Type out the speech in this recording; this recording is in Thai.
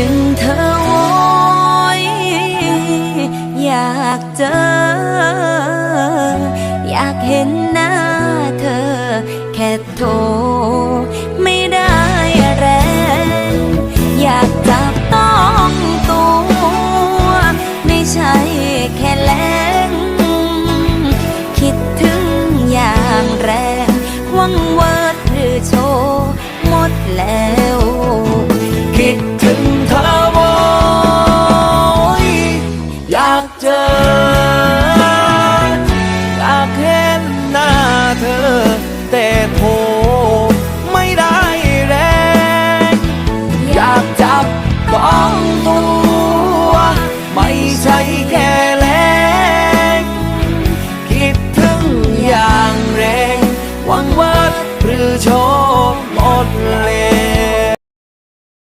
ถึงเธอโว้ยอยากเจอ อยากเห็นหน้าเธอ แค่โทรไม่ได้แรงอยากจับต้องตัว ไม่ใช่แค่แรงคิดถึงอย่างแรงหวังเวิร์ดหรือโชว์หมดแล้ว เจอ อยากเห็นหน้าเธอ แต่โทรไม่ได้แรง อยากจับต้องตัว